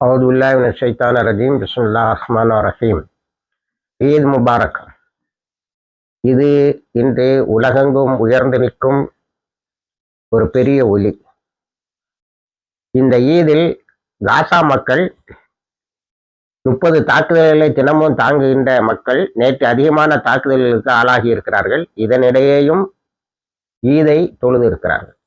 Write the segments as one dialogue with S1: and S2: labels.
S1: அவுதுல்லாஹின் ரஜீம் பிஸ்முல்லா அஹ்மான் ரஹீம் ஈத் முபாரக் இது இன்று உலகெங்கும் உயர்ந்து நிற்கும் ஒரு பெரிய ஒலி. இந்த ஈதில் காசா மக்கள் முப்பது தாக்குதல்களை தினமும் தாங்குகின்ற மக்கள் நேற்று அதிகமான தாக்குதல்களுக்கு ஆளாகி இருக்கிறார்கள். இதனிடையேயும் ஈதை தொழுது இருக்கிறார்கள்.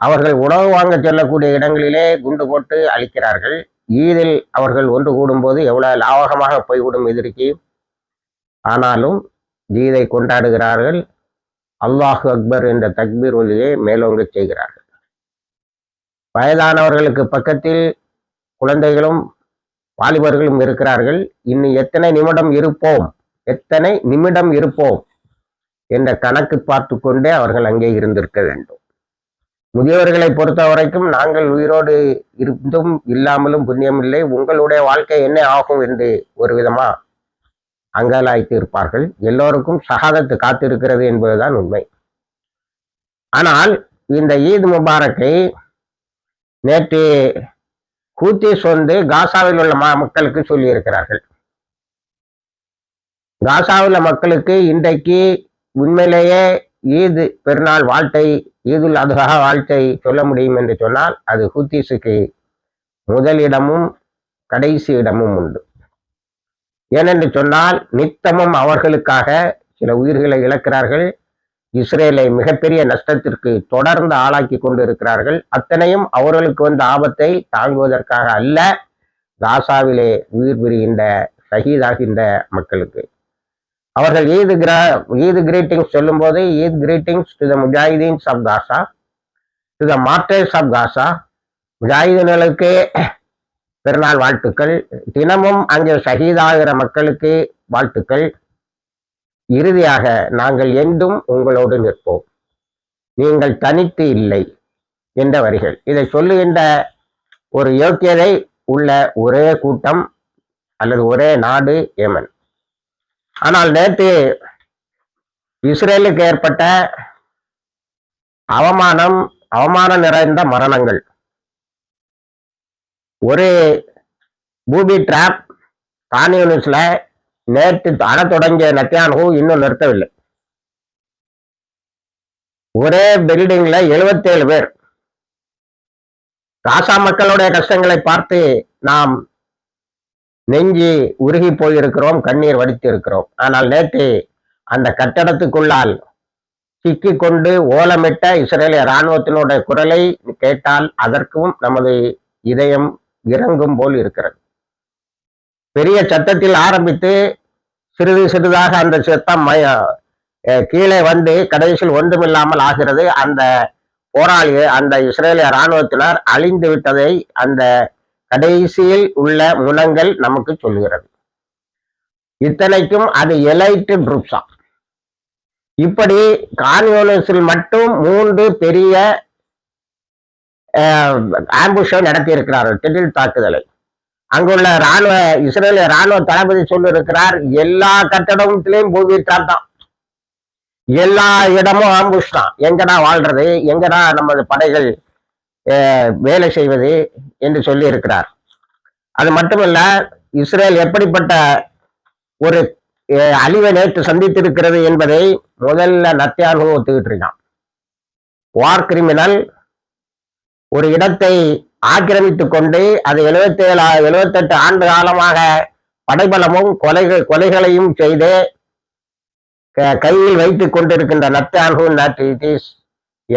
S1: அவர்கள் உணவு வாங்க செல்லக்கூடிய இடங்களிலே குண்டு போட்டு அழிக்கிறார்கள். ஈதில் அவர்கள் ஒன்று கூடும்போது எவ்வளவு லாவகமாக போய்விடும் எதிர்க்கு? ஆனாலும் ஈதை கொண்டாடுகிறார்கள். அல்லாஹு அக்பர் என்ற தக்பீர் ஒலியை மேலோங்க செய்கிறார்கள். வயதானவர்களுக்கு பக்கத்தில் குழந்தைகளும் வாலிபர்களும் இருக்கிறார்கள். இன்னும் எத்தனை நிமிடம் இருப்போம்? எத்தனை நிமிடம் இருப்போம்? என்ற கணக்கு பார்த்து கொண்டே அவர்கள் அங்கே இருந்திருக்க வேண்டும். முதியவர்களை பொறுத்த வரைக்கும் நாங்கள் உயிரோடு இருந்தும் இல்லாமலும் புண்ணியம் இல்லை உங்களுடைய வாழ்க்கை என்ன ஆகும் என்று ஒரு விதமா அங்கலாய்த்து இருப்பார்கள். எல்லோருக்கும் சகாதத்து காத்திருக்கிறது என்பதுதான் உண்மை. ஆனால் இந்த ஈத் முபாரக்கை நேற்று கூத்தி வந்து காசாவில் உள்ள மக்களுக்கு சொல்லியிருக்கிறார்கள். காசாவில் மக்களுக்கு இன்றைக்கு உண்மையிலேயே ஈது பெருநாள் வாழ்த்தை ஈதுல் அதுகா வாழ்த்தை சொல்ல முடியும் என்று சொன்னால் அது ஹூத்தீஸுக்கு முதலிடமும் கடைசி இடமும் உண்டு. ஏனென்று சொன்னால் நித்தமும் அவர்களுக்காக சில உயிர்களை இழக்கிறார்கள். இஸ்ரேலை மிகப்பெரிய நஷ்டத்திற்கு தொடர்ந்து ஆளாக்கி கொண்டு இருக்கிறார்கள் அத்தனையும் அவர்களுக்கு வந்த ஆபத்தை தாங்குவதற்காக அல்ல காசாவிலே உயிர் பிரிகின்ற ஷஹீதாகின்ற மக்களுக்கு. அவர்கள் ஈது கிரா ஈது கிரீட்டிங்ஸ் சொல்லும்போது Eid greetings to the mujahideens of Gaza to the martyrs of Gaza முஜாஹிதீன்களுக்கு பெருநாள் வாழ்த்துக்கள். தினமும் அங்கே ஷஹீதாகிற மக்களுக்கு வாழ்த்துக்கள். இறுதியாக நாங்கள் என்றும் உங்களோடு நிற்போம். நீங்கள் தனித்து இல்லை என்ற வரிகள் இதை சொல்லுகின்ற ஒரு யோக்கியதை உள்ள ஒரே கூட்டம் அல்லது ஒரே நாடு ஏமன் ஆனால் நேற்று இஸ்ரேலுக்கு ஏற்பட்ட அவமானம் அவமானம் நிறைந்த மரணங்கள். ஒரு பூபி டிராப் கான்யூனிஸ்ல நேற்று அட தொடங்கிய நத்தியானு இன்னும் நிறுத்தவில்லை. ஒரே பில்டிங்ல எழுபத்தேழு பேர். காசா மக்களுடைய கஷ்டங்களை பார்த்து நாம் நெஞ்சி உருகி போயிருக்கிறோம் கண்ணீர் வடித்து இருக்கிறோம் ஆனால் நேற்று அந்த கட்டடத்துக்குள்ளால் சிக்கி கொண்டு ஓலமிட்ட இஸ்ரேலிய இராணுவத்தினுடைய குரலை கேட்டால் அதற்கும் நமது இதயம் இறங்கும் போல் இருக்கிறது. பெரிய சத்தத்தில் ஆரம்பித்து சிறிது சிறிதாக அந்த சத்தம் கீழே வந்து கடைசியில் ஒன்றுமில்லாமல் ஆகிறது. அந்த போராளி அந்த இஸ்ரேலிய இராணுவத்தினர் அழிந்து விட்டதை அந்த கடைசியில் உள்ள முனங்கள் நமக்கு சொல்கிறது இத்தனைக்கும் அது எலைட்டு ட்ரூப்ஸா. இப்படி கான்யூனிஸில் மட்டும் மூன்று பெரிய ஆம்புஷை நடத்தி இருக்கிறார்கள் திடீர் தாக்குதலை. அங்குள்ள ராணுவ இஸ்ரேலிய ராணுவ தளபதி சொல்லியிருக்கிறார் எல்லா கட்டடத்திலையும் பூவிட்டார் தான் எல்லா இடமும் ஆம்புஷ் தான். எங்கடா வாழ்றது? எங்கடா நமது படைகள் வேலை செய்வது என்று சொல்லி இருக்கிறார் அது மட்டுமல்ல இஸ்ரேல் எப்படிப்பட்ட ஒரு அழிவை நேற்று சந்தித்திருக்கிறது என்பதை முதல்ல நத்தியானு ஒத்துக்கிட்டு இருக்கான் வார் கிரிமினல் ஒரு இடத்தை ஆக்கிரமித்துக் கொண்டு அது எழுபத்தி ஏழு எழுபத்தெட்டு ஆண்டு காலமாக படைபலமும் கொலைகள் கொலைகளையும் செய்து கையில் வைத்துக் கொண்டிருக்கின்ற Netanyahu not it is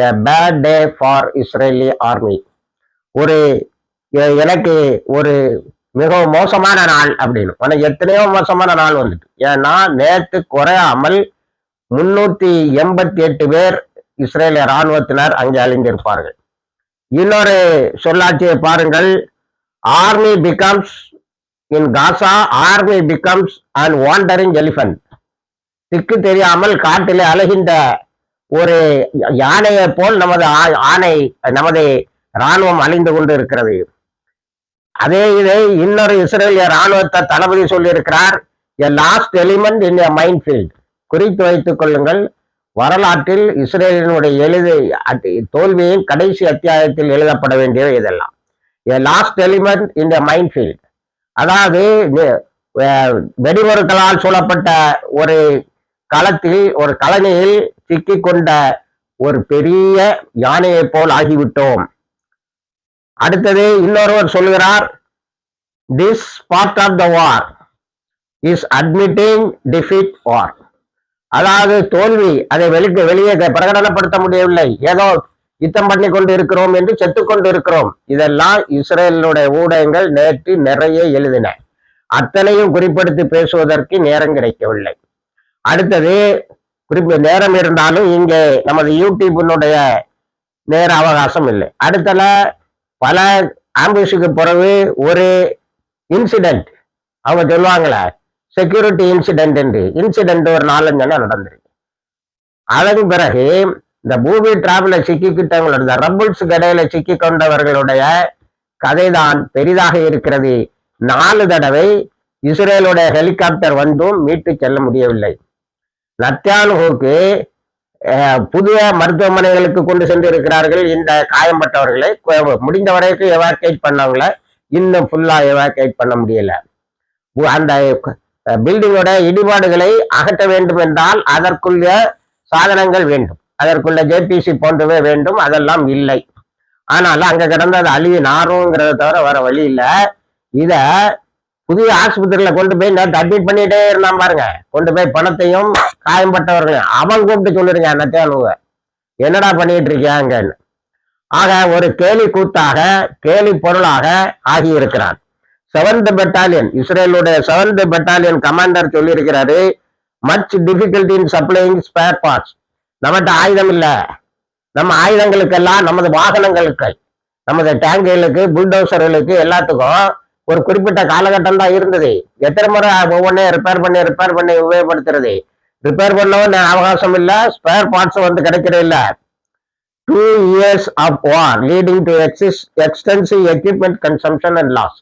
S1: a bad day for Israeli army ஒரு எனக்கு ஒரு மிகவும் மோசமான நாள் அப்படின்னு. உனக்கு எத்தனையோ மோசமான நாள் வந்துட்டு. ஏன்னா நேற்று குறையாமல் முன்னூத்தி எண்பத்தி எட்டு பேர் இஸ்ரேலிய இராணுவத்தினர் அங்கே அழிந்திருப்பார்கள். இன்னொரு சொல்லாட்சியை பாருங்கள். Army becomes in Gaza army becomes and wandering elephant திக்கு தெரியாமல் காட்டிலே அழகின்ற ஒரு யானையை போல் நமது ஆணை நமது இராணுவம் அழிந்து கொண்டு இருக்கிறது அதே இதை இன்னொரு இஸ்ரேலிய இராணுவத்தை தளபதி சொல்லியிருக்கிறார் a lost element in a minefield குறித்து வைத்துக் கொள்ளுங்கள் வரலாற்றில் இஸ்ரேலினுடைய எழுது தோல்வியின் கடைசி அத்தியாயத்தில் எழுதப்பட வேண்டியவை இதெல்லாம். A lost element in the minefield அதாவது நி- வெடிபொருட்களால் சூழப்பட்ட ஒரு களத்தில் ஒரு கலனியில் சிக்கி கொண்ட ஒரு பெரிய யானையை போல் ஆகிவிட்டோம். அடுத்தது இன்னொருவர் சொல்கிறார் this part of the war is admitting defeat war அதாவது தோல்வி அதை வெளிக்கு வெளியே பிரகடனப்படுத்த முடியவில்லை. ஏதோ யுத்தம் பண்ணி கொண்டு இருக்கிறோம் என்று செத்துக்கொண்டு இருக்கிறோம் இதெல்லாம் இஸ்ரேலுடைய ஊடகங்கள் நேற்று நிறைய எழுதின. அத்தனையும் குறிப்பிடுத்தி பேசுவதற்கு நேரம் கிடைக்கவில்லை. அடுத்தது குறிப்பு நேரம் இருந்தாலும் இங்கே நமது யூடியூபினுடைய நேர அவகாசம் இல்லை. அடுத்தல பல ஆம்புலன்ஸுக்கு பிறகு ஒரு இன்சிடென்ட். அவங்க சொல்லுவாங்களே செக்யூரிட்டி இன்சிடென்ட் என்று. இன்சிடென்ட் ஒரு நாலஞ்சு நடந்திருக்கு. அதன் பிறகு இந்த பூமி டிராவலில் சிக்கிக்கிட்டவங்களோட இந்த ரபுல்ஸ் கடையில் சிக்கி கொண்டவர்களுடைய கதைதான் பெரிதாக இருக்கிறது. நாலு தடவை இஸ்ரேலுடைய ஹெலிகாப்டர் வந்தும் மீட்டு செல்ல முடியவில்லை. நத்தியானுக்கு புதிய மருத்துவமனைகளுக்கு கொண்டு சென்று இருக்கிறார்கள் இந்த காயம்பட்டவர்களை முடிந்த வரைக்கும் எவாக்கேட் பண்ணவங்கள இன்னும் ஃபுல்லா எவாக்கேட் பண்ண முடியல. அந்த பில்டிங்கோட இடிபாடுகளை அகற்ற வேண்டும் என்றால் அதற்குள்ள சாதனங்கள் வேண்டும். அதற்குள்ள ஜேபிசி போன்றவை வேண்டும். அதெல்லாம் இல்லை. ஆனாலும் அங்க கிடந்த அது அழிவு நாருங்கிறத தவிர வர வழி இல்லை. இத புதிய ஆஸ்பத்திரியில கொண்டு போய் நேற்று அட்மிட் பண்ணிட்டே இருந்தான் பாருங்க. கொண்டு போய் பணத்தையும் காயம்பட்டவர்களையும் அவன் கூப்பிட்டு சொல்லிருங்க நத்தியானுவ என்னடா பண்ணிட்டு இருக்கியாங்கன்னு ஆக ஒரு கேலி கூத்தாக கேலி பொருளாக ஆகியிருக்கிறான். செவன்த் பெட்டாலியன் இஸ்ரேலுடைய செவன்த் பெட்டாலியன் கமாண்டர் சொல்லியிருக்கிறாரு much difficulty in supplying spare parts நம்மகிட்ட ஆயுதம் இல்லை. நம்ம ஆயுதங்களுக்கெல்லாம் நமது வாகனங்களுக்கு நமது டேங்குகளுக்கு புல்டோசர்களுக்கு எல்லாத்துக்கும் ஒரு குறிப்பிட்ட காலகட்டம் தான் இருந்தது. எத்தனை முறை ஒவ்வொன்றையும் ரிப்பேர் பண்ணி ரிப்பேர் பண்ணி உபயோகப்படுத்துறது? ரிப்பேர் பண்ணவும் அவகாசம் இல்லை ஸ்பேர் பார்ட்ஸ் வந்து கிடைக்கிறது இல்லை. Two years of war leading to exists extensive equipment consumption and loss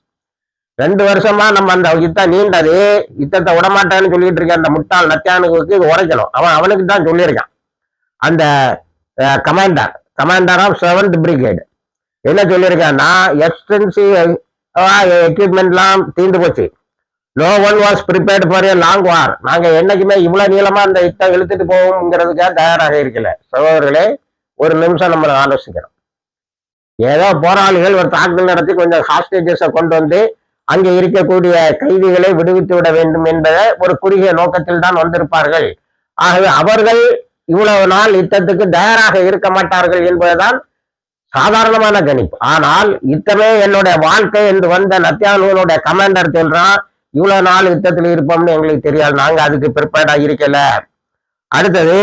S1: ரெண்டு வருஷமா நம்ம அந்த யுத்தம் நீண்டது. யுத்தத்தை விடமாட்டேன்னு சொல்லிட்டு இருக்க அந்த முட்டாள் நத்தியானுக்கு இது உரைக்கணும். அவன் அவனுக்கு தான் சொல்லியிருக்கான். அந்த commander commander of seventh brigade என்ன சொல்லியிருக்கான்னா எக்ஸ்டென்சிவ் எக்யூப்மெண்ட்லாம் தீர்ந்து போச்சு. No one was prepared for a long war நாங்க என்னைக்குமே இவ்வளவு நீளமா அந்த யுத்தம் இழுத்துட்டு போவோங்கிறதுக்காக தயாராக இருக்கல. சகோதரர்களே ஒரு நிமிஷம் நம்ம ஆலோசிக்கிறோம் ஏதோ போராளிகள் ஒரு தாக்குதல் நடத்தி கொஞ்சம் ஹாஸ்டேஜஸை கொண்டு வந்து அங்கே இருக்கக்கூடிய கைதிகளை விடுவித்து விட வேண்டும் என்பதை ஒரு குறுகிய நோக்கத்தில் தான் வந்திருப்பார்கள். ஆகவே அவர்கள் இவ்வளவு நாள் யுத்தத்துக்கு தயாராக இருக்க மாட்டார்கள் என்பதுதான் சாதாரணமான கணிப்பு. ஆனால் யுத்தமே என்னுடைய வாழ்க்கை என்று வந்த நத்தியானுவனுடைய கமாண்டர் சொல்றான் இவ்வளவு நாள் யுத்தத்தில் இருப்போம்னு எங்களுக்கு தெரியாது நாங்க அதுக்கு ப்ரிப்பேர்டா இருக்கல. அடுத்தது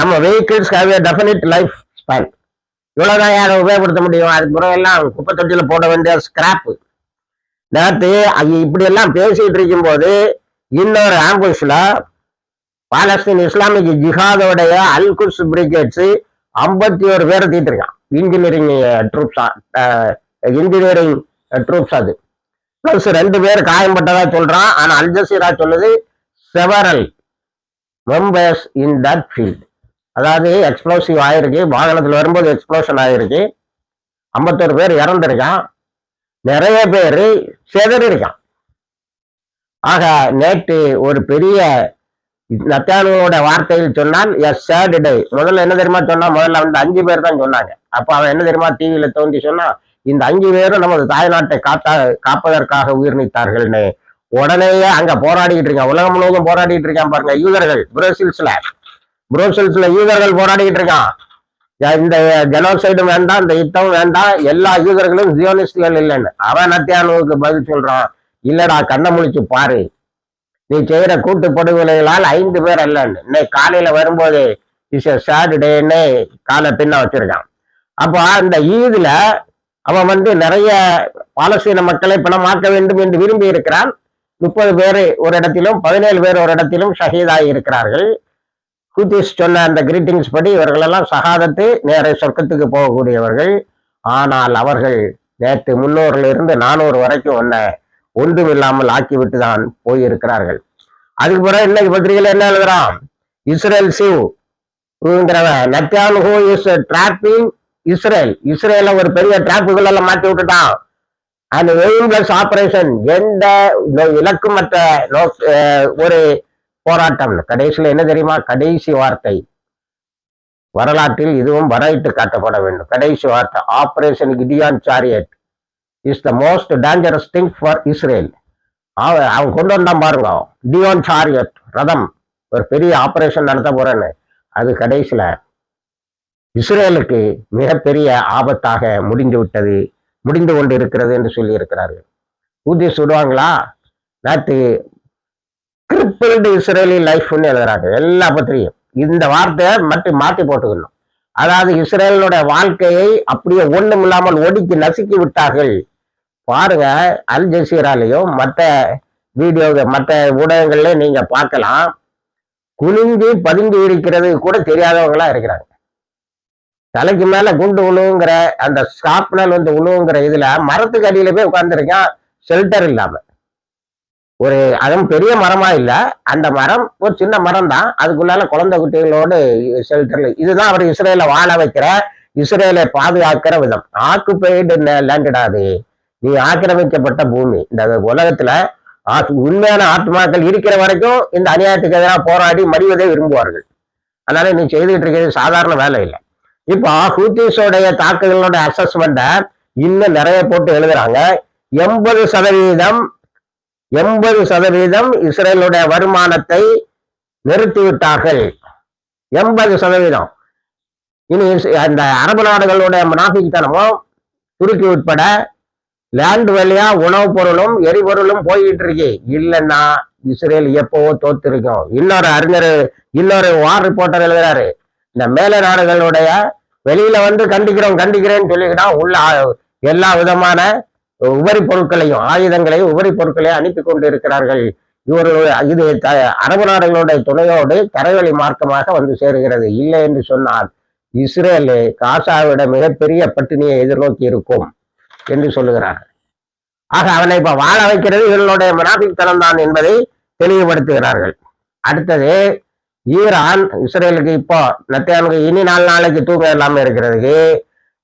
S1: நம்ம vehicles have a definite life span இவ்வளவுதான் யாரை உபயோகப்படுத்த முடியும்? அதுக்கு பிறகு எல்லாம் குப்பை தொட்டியில போட வேண்டிய ஸ்கிராப்பு நேற்று இப்படி எல்லாம் பேசிட்டு இருக்கும்போது இன்னொரு ஆம்புஷ்ல பாலஸ்தீன் இஸ்லாமிக் ஜிஹாதோடைய அல்குஸ் பிரிகேட்ஸ் ஐம்பத்தி ஒரு பேரை தீட்டிருக்கான் இன்ஜினியரிங் ட்ரூப்ஸா இன்ஜினியரிங் ட்ரூப்ஸ் அது. ப்ளஸ் ரெண்டு பேர் காயம்பட்டதா சொல்றான். ஆனா அல்ஜசீரா சொல்லுது several members in that field அதாவது எக்ஸ்ப்ளோசிவ் ஆயிருக்கு. வாகனத்தில் வரும்போது எக்ஸ்ப்ளோஷன் ஆயிருக்கு. ஐம்பத்தோரு பேர் இறந்துருக்கான். நிறைய பேர் செதறிருக்கான். ஆக நேற்று ஒரு பெரிய நத்தானுவோட வார்த்தையில் சொன்னான் எஸ் சேட் முதல்ல என்ன தெரியுமா சொன்னா முதல்ல வந்து அஞ்சு பேர் தான் சொன்னாங்க. அப்ப அவன் என்ன தெரியுமா டிவியில தோண்டி சொன்னா இந்த அஞ்சு பேரும் நமது தாய்நாட்டை காத்தா காப்பதற்காக உயிர் நீத்தார்கள்னு உடனேயே அங்க போராடிக்கிட்டு இருக்கான். உலகம் முழுவதும் போராடிட்டு இருக்கான் பாருங்க யூதர்கள் புரோசில்ஸ்ல. புரோசில்ஸ்ல யூதர்கள் போராடிக்கிட்டு இருக்கான். இந்த ஜெனோசைடும் வேண்டாம் இந்த யுத்தம் வேண்டாம் எல்லா யூதர்களும் ஜியோனிஸ்டுகள் இல்லைன்னு. அவன் நத்தியானுவுக்கு பதில் சொல்றான் இல்லடா கண்ணை முழிச்சு பாரு. நீ செய்கிற கூட்டு படுகொலைகளால் ஐந்து பேர் அல்லன்னு இன்னைக்கு காலையில வரும்போது இஸ் சாட்டர்டேன்னு காலை பின்ன வச்சிருக்கான். அப்போ அந்த ஈதுல அவன் வந்து நிறைய பாலஸ்தீன மக்களை பணமாக்க வேண்டும் என்று விரும்பி இருக்கிறான். முப்பது பேர் ஒரு இடத்திலும் பதினேழு பேர் ஒரு இடத்திலும் ஷஹீதாகி இருக்கிறார்கள். ஹூத்திஸ் சொன்ன அந்த கிரீட்டிங்ஸ் படி இவர்களெல்லாம் சகாதத்து நேர சொர்க்கத்துக்கு போகக்கூடியவர்கள். ஆனால் அவர்கள் நேற்று முன்னூறுல இருந்து நானூறு வரைக்கும் ஒன்ன ஒன்றும் இல்லாமல் ஆக்கிவிட்டு தான் போயிருக்கிறார்கள். அதுக்கு பிறகு இன்னைக்கு பத்திரிகையில என்ன எழுதுறான்? Israel chief Netanyahu is dropping Israel இஸ்ரேல. ஒரு பெரிய டிராப்புகள் எல்லாம் மாட்டி விட்டுட்டான். அந்த எய்ம்லெஸ் ஆபரேஷன் எந்த இலக்குமற்ற ஒரு போராட்டம். கடைசியில் என்ன தெரியுமா? கடைசி வார்த்தை. வரலாற்றில் இதுவும் வரையிட்டு காட்டப்பட வேண்டும். கடைசி வார்த்தை. Operation Gideon chariot is the most dangerous thing for Israel அவன் அவன் கொண்டு வந்தான் பாருங்க. டியோன் சாரியட் ரதம். ஒரு பெரிய ஆபரேஷன் நடத்த போறேன்னு. அது கடைசியில இஸ்ரேலுக்கு மிகப்பெரிய ஆபத்தாக முடிந்து விட்டது முடிந்து கொண்டு இருக்கிறது என்று சொல்லி இருக்கிறார்கள் ஊதி சுடுவாங்களா நேற்று கிரிப்பிள்டு இஸ்ரேலி லைஃப்னு எழுதுறாங்க. எல்லா பத்திரியும் இந்த வார்த்தையை மட்டும் மாற்றி போட்டுக்கணும். அதாவது இஸ்ரேலினுடைய வாழ்க்கையை அப்படியே ஒன்றும் இல்லாமல் ஒடுக்கி நசுக்கி விட்டார்கள். பாருங்க அல் ஜசீராலையும் மற்ற வீடியோ மற்ற ஊடகங்கள்ல நீங்க பார்க்கலாம். குனிஞ்சு பதுங்கி இருக்கிறது கூட தெரியாதவங்களா இருக்கிறாங்க. தலைக்கு மேல குண்டு உழுவுங்கிற அந்த ஸ்காப்னல் வந்து உழுவுங்கிற இதுல மரத்துக்கு அடியில போய் உட்கார்ந்துருக்கான் ஷெல்டர் இல்லாம. ஒரு அதுவும் பெரிய மரமா இல்ல அந்த மரம் ஒரு சின்ன மரம் தான் அதுக்குள்ளால குழந்தை குட்டிகளோடு ஷெல்டர்ல இதுதான் அவர் இஸ்ரேல வாழ வைக்கிற இஸ்ரேலை பாதுகாக்கிற விதம். ஆக்குபைடு லேண்டடாது நீ ஆக்கிரமிக்கப்பட்ட பூமி. இந்த உலகத்துல உண்மையான ஆத்மாக்கள் இருக்கிற வரைக்கும் இந்த அநியாயத்துக்கு எதிராக போராடி மடிவதை விரும்புவார்கள். அதனால நீ செய்துகிட்டு இருக்கிறது சாதாரண வேலை இல்லை. இப்போ ஹூத்திஸோடைய தாக்குதலோட அசஸ்மெண்ட்டை இன்னும் நிறைய போட்டு எழுதுறாங்க. எண்பது சதவீதம் எண்பது சதவீதம் இஸ்ரேலுடைய வருமானத்தை நிறுத்திவிட்டார்கள். எண்பது சதவீதம். இனி அந்த அரபு நாடுகளுடைய முனாஃபிக்தனமும் துருக்கி உட்பட லேண்ட் வழியா உணவுப் பொருளும் எரிபொருளும் போயிட்டு இருக்கு இல்லைன்னா இஸ்ரேல் எப்பவோ தோத்திருக்கும். இன்னொரு அறிஞர் இன்னொரு வார் ரிப்போர்ட்டர் எழுதுறாரு. இந்த மேல நாடுகளுடைய வெளியில வந்து கண்டிக்கிறோம் கண்டிக்கிறேன்னு சொல்லிக்கிட்டா உள்ள எல்லா விதமான உபரி பொருட்களையும் ஆயுதங்களையும் உபரி பொருட்களையும் அனுப்பி கொண்டு இருக்கிறார்கள் இவர்கள் இது த- அரபு நாடுகளுடைய துணையோடு தரைவழி மார்க்கமாக வந்து சேருகிறது. இல்லை என்று சொன்னால் இஸ்ரேல் காசாவிட மிகப்பெரிய பட்டினியை எதிர்நோக்கி இருக்கும் என்று சொல்லுகிறார்கள் ஆக அவனை இப்ப வாழ வைக்கிறது இவர்களுடைய மனாபித்தனம் தான் என்பதை தெளிவுபடுத்துகிறார்கள். அடுத்தது ஈரான் இஸ்ரேலுக்கு இப்போ நத்தியானுக்கு இனி நாலு நாளைக்கு தூங்க இல்லாமல் இருக்கிறதுக்கு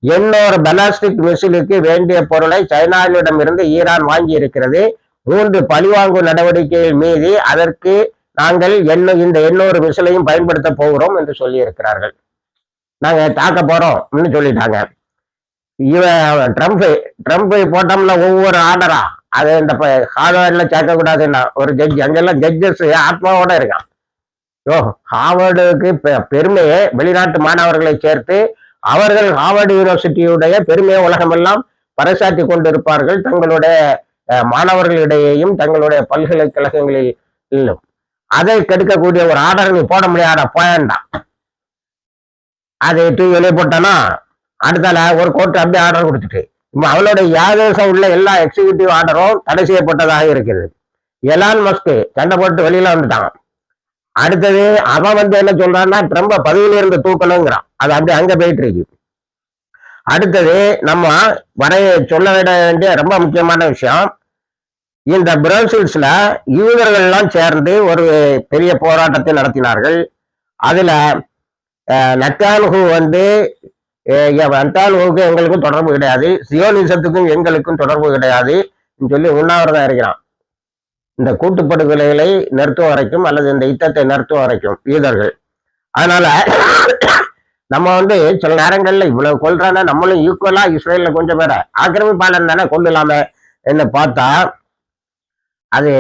S1: எண்ணூறு பலாஸ்டிக் மிசிலுக்கு வேண்டிய பொருளை சைனாவிடம் இருந்து ஈரான் வாங்கி இருக்கிறது. மூன்று பழிவாங்கும் நடவடிக்கைகள் மீறி அதற்கு நாங்கள் எண்ணு இந்த எண்ணூறு மிசிலையும் பயன்படுத்த போகிறோம் என்று சொல்லி இருக்கிறார்கள் நாங்க தாக்க போறோம் சொல்லிட்டாங்க. இவன் ட்ரம்ப் ட்ரம்ப் போட்டோம்னா ஒவ்வொரு ஆர்டரா அது இந்த ஹார்வர்டில் சேர்க்கக்கூடாதுன்னா ஒரு ஜட்ஜ் அங்கெல்லாம் ஜட்ஜஸ் ஆத்மாவோட இருக்கான். யோ ஹார்வர்டுக்கு பெ- பெருமையை. வெளிநாட்டு மாணவர்களை சேர்த்து அவர்கள் ஹார்வர்டு யூனிவர்சிட்டியுடைய பெருமையை உலகமெல்லாம் பறைசாற்றி கொண்டிருப்பார்கள். தங்களுடைய மாணவர்களிடையேயும் தங்களுடைய பல்கலைக்கழகங்களிலும் அதை கெடுக்கக்கூடிய ஒரு ஆர்டர் நீ போட முடியாத? போயண்டாம் அதை தூக்கி வெளியே போட்டானா? அடுத்தால ஒரு கோர்ட் அப்படியே ஆர்டர் கொடுத்துட்டு அவளுடைய யாதேசம் உள்ள எல்லா எக்ஸிகியூட்டிவ் ஆர்டரும் தடை செய்யப்பட்டதாக இருக்குது எலான் மஸ்கு சண்டை போட்டு வெளியில வந்துட்டான். அடுத்தது அவன் வந்து என்ன சொல்றான்னா ட்ரம்ப பதவியில இருந்து தூக்கணுங்கிறான். அது அப்படி அங்க போயிட்டு இருக்கு. அடுத்தது நம்ம வரைய சொல்ல வேண்டிய ரொம்ப முக்கியமான விஷயம் இந்த பிரசில்ஸ்ல யூதர்கள் எல்லாம் சேர்ந்து ஒரு பெரிய போராட்டத்தை நடத்தினார்கள். அதுல நட்டானுகு வந்து நட்டானுகுக்கும் எங்களுக்கும் தொடர்பு கிடையாது. சியோனிசத்துக்கும் எங்களுக்கும் தொடர்பு கிடையாது சொல்லி உண்ணாவிரதம் இருக்கிறான். இந்த கூட்டுப்படுகொலைகளை நிறுத்தும் வரைக்கும் அல்லது இந்த யுத்தத்தை நிறுத்தும் வரைக்கும் யூதர்கள் அதனால நம்ம வந்து சில நேரங்களில் இவ்வளவு கொள்றானா நம்மளும் ஈக்குவலா இஸ்ரேல கொஞ்சம் பேர ஆக்கிரமிப்பாளன் தானே கொள்ளலாம என்ன பார்த்தா அது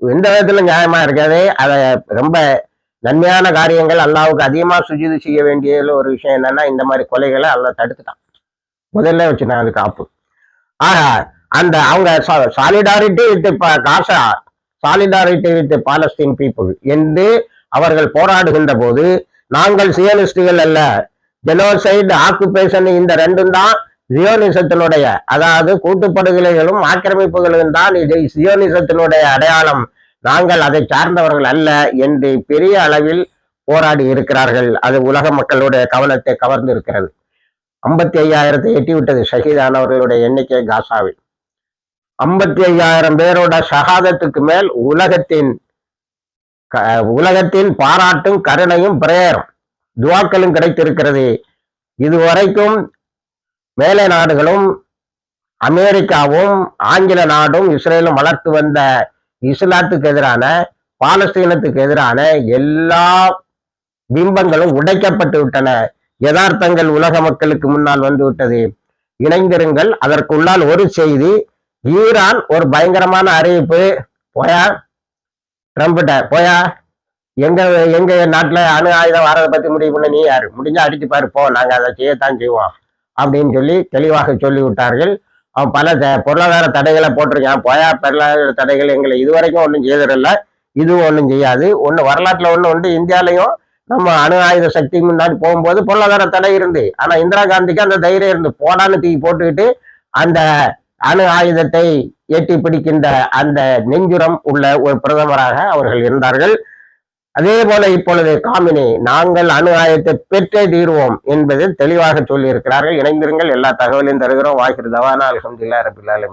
S1: எந்த விதத்துல நியாயமா இருக்காது. அதை ரொம்ப நன்மையான காரியங்கள் அல்லாவுக்கு அதிகமா சுஜிது செய்ய வேண்டிய ஒரு விஷயம் என்னன்னா இந்த மாதிரி கொலைகளை அல்ல தடுத்துட்டான். முதல்ல வச்சுட்டான் அது காப்பு ஆஹா அந்த அவங்க solidarity with Gaza solidarity with Palestine people என்று அவர்கள் போராடுகின்ற போது நாங்கள் சியலிஸ்டுகள் அல்ல ஜெனோசைடு ஆக்குபேஷன் இந்த ரெண்டும் தான் சியோனிசத்தினுடைய அதாவது கூட்டுப்படுகொலைகளும் ஆக்கிரமிப்புகளும் தான் இது சியோனிசத்தினுடைய அடையாளம். நாங்கள் அதை சார்ந்தவர்கள் அல்ல என்று பெரிய அளவில் போராடி இருக்கிறார்கள். அது உலக மக்களுடைய கவனத்தை கவர்ந்து இருக்கிறது ஐம்பத்தி ஐயாயிரத்தை எட்டிவிட்டது ஷஹீதானவர்களுடைய எண்ணிக்கை காசாவில். ஐம்பத்தி ஐயாயிரம் பேரோட ஷஹாதத்துக்கு மேல் உலகத்தின் க- உலகத்தின் பாராட்டும் கருணையும் பிரேயரும் துவாக்களும் கிடைத்திருக்கிறது. இதுவரைக்கும் மேலை நாடுகளும் அமெரிக்காவும் ஆங்கில நாடும் இஸ்ரேலும் வளர்த்து வந்த இஸ்லாத்துக்கு எதிரான பாலஸ்தீனத்துக்கு எதிரான எல்லா பிம்பங்களும் உடைக்கப்பட்டு விட்டன. யதார்த்தங்கள் உலக மக்களுக்கு முன்னால் வந்துவிட்டது இணைந்திருங்கள். அதற்குள்ளால் ஒரு செய்தி. ஈரான் ஒரு பயங்கரமான அறிவிப்பு. போயா? ட்ரம்ப்கிட்ட போயா? எங்க எங்க நாட்டுல அணு ஆயுதம் வரதை பத்தி முடிவு பண்ண நீ யாரு? முடிஞ்சா அடிச்சு பாரு போ. நாங்க அதை செய்யத்தான் செய்வோம். அப்படின்னு சொல்லி தெளிவாக சொல்லிவிட்டார்கள். அவன் பல த- பொருளாதார தடைகளை போட்டிருக்கான். போயா பொருளாதார தடைகள் எங்களை இது வரைக்கும் ஒன்றும் செய்ததில்ல. இதுவும் ஒன்றும் செய்யாது. ஒன்று வரலாற்றில் ஒன்று உண்டு. இந்தியாலையும் நம்ம அணு ஆயுத சக்தி முன்னாடி போகும்போது பொருளாதார தடை இருந்து ஆனால் இந்திரா காந்திக்கு அந்த தைரியம் இருந்து போடான்னு தூக்கி போட்டுக்கிட்டு அந்த அணு ஆயுதத்தை எட்டி பிடிக்கின்ற அந்த நெஞ்சுரம் உள்ள ஒரு பிரதமராக அவர்கள் இருந்தார்கள். அதே போல இப்பொழுது காமினி நாங்கள் அணு ஆயத்தை பெற்றே தீர்வோம் என்பது தெளிவாக சொல்லியிருக்கிறார்கள். இணைந்திருங்கள் எல்லா தகவலையும் தருகிறோம். வாய்ஸ் தவானா அலமதுல்லா ரபிலாலும்